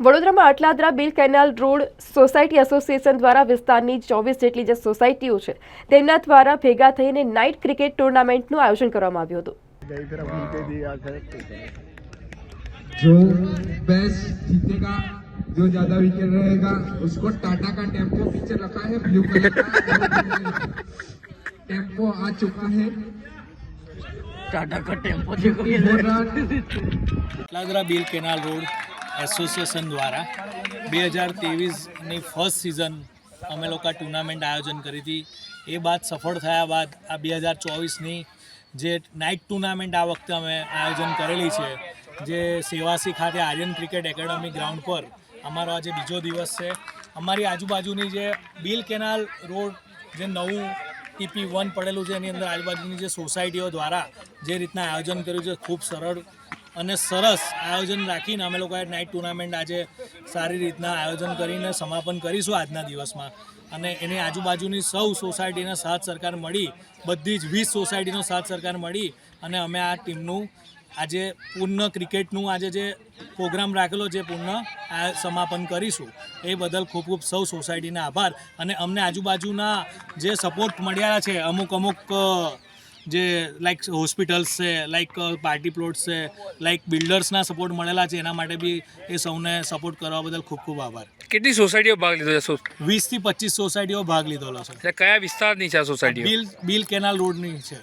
વડોદરામાં Atladara Bil canal road society association દ્વારા વિસ્તારની ચોવીસ જેટલી જે સોસાયટીઓ છે તેમના દ્વારા ભેગા થઈને નાઇટ ક્રિકેટ ટુર્નામેન્ટનું આયોજન કરવામાં આવ્યું હતું गई फिर अब उनके दिया फिर जो बेस्ट जीतेगा जो ज्यादा विकेट रहेगा उसको टाटा का टेम्पो पीछे रखा है ब्लू कलर का टेम्पो आ चुका है टाटा का टेम्पो देखो ये बोल रहा લાદરા બિલ કેનાલ રોડ એસોસિએશન દ્વારા બે હજાર ત્રેવીસની ફર્સ્ટ સિઝન અમે લોકો ટુર્નામેન્ટ આયોજન કરી હતી. એ બાદ સફળ થયા બાદ આ બે હજાર ચોવીસની જે નાઇટ ટુર્નામેન્ટ આ વખતે અમે આયોજન કરેલી છે, જે સેવાસી ખાતે આર્યન ક્રિકેટ એકેડમી ગ્રાઉન્ડ પર અમારો આજે બીજો દિવસ છે. અમારી આજુબાજુની જે બિલ કેનાલ રોડ જે નવું ટીપી વન પડેલું છે, એની અંદર આજુબાજુની જે સોસાયટીઓ દ્વારા જે રીતના આયોજન કર્યું છે, ખૂબ સરળ અને સરસ આયોજન રાખીને અમે લોકોએ નાઇટ ટુર્નામેન્ટ આજે સારી રીતના આયોજન કરીને સમાપન કરીશું આજના દિવસમાં. અને એની આજુબાજુની સૌ સોસાયટીના સાથ સરકાર મળી, બધી જ વીસ સોસાયટીનો સાથ સરકાર મળી અને અમે આ ટીમનું આજે પૂર્ણ ક્રિકેટનું આજે જે પ્રોગ્રામ રાખેલો જે પૂર્ણ આ સમાપન કરીશું. એ બદલ ખૂબ ખૂબ સૌ સોસાયટીના આભાર. અને અમને આજુબાજુના જે સપોર્ટ મળ્યા છે, અમુક અમુક જે લાઈક હોસ્પિટલ્સ છે લાઈક પાર્ટી પ્લોટ્સ છે લાઈક બિલ્ડર્સના સપોર્ટ મળેલા છે એના માટે બી એ સૌને સપોર્ટ કરવા બદલ ખૂબ ખૂબ આભાર. કેટલી સોસાયટીઓ ભાગ લીધો છે? વીસથી પચીસ સોસાયટીઓ ભાગ લીધેલો છે. કયા વિસ્તારની છે આ સોસાયટીઓ બિલ બિલ કેનાલ રોડની છે.